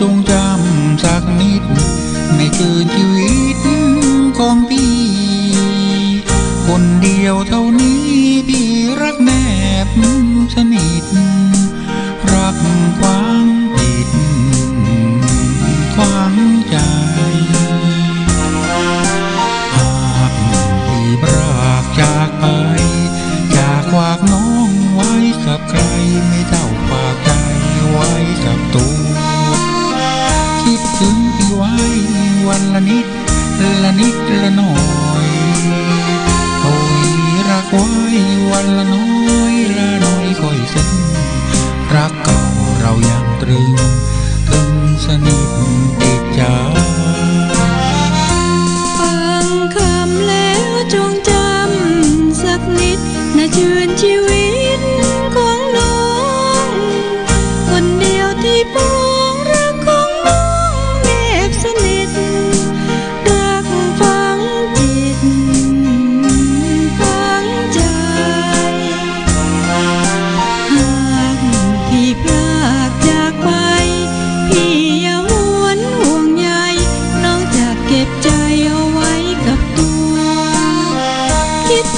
จงจำสักนิด ไม่เกินชีวิตของพี่ คนเดียวเท่านี้พี่รักแนบสนิท รักขวางผิดขวางใจหากพี่พรากจากไป จากฝากน้องไว้กับใครไม่เท่าฝากใจไว้กับตัว ละนิดละนิดละหน่อยโอ้ยรักไว้วันละน้อยละน้อยค่อยซึ้งรักเก่าเรายังตรึงตึงสนิทติดใจฟังคำแล้วจงจำสักนิดน่าชื่นชีว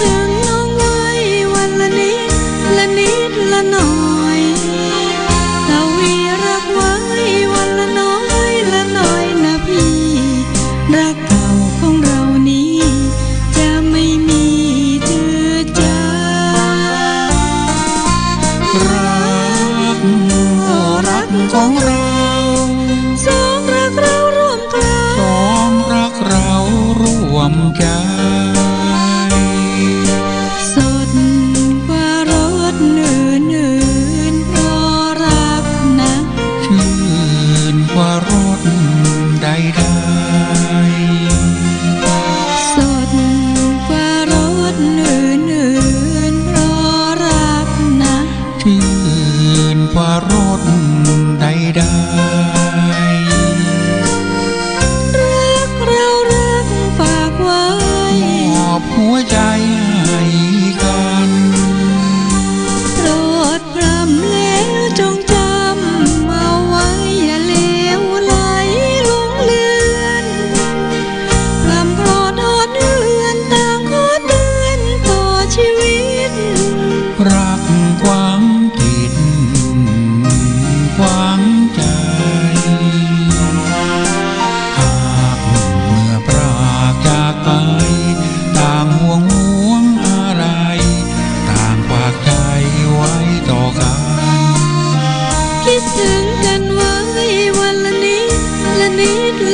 ถึงน้องไว้วันละนิดละนิดละหน่อยตาวีรักไว้วันละน้อยละน่อยนะพี่ รักเก่าของเรานี้ จะไม่มีเจือจรักรักของเราสองรักเราร่วมกันสองรักเราร่วมกัน ฟ้ารด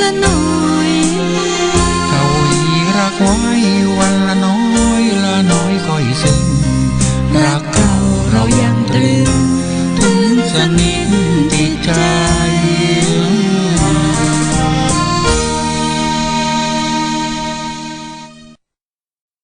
the noise.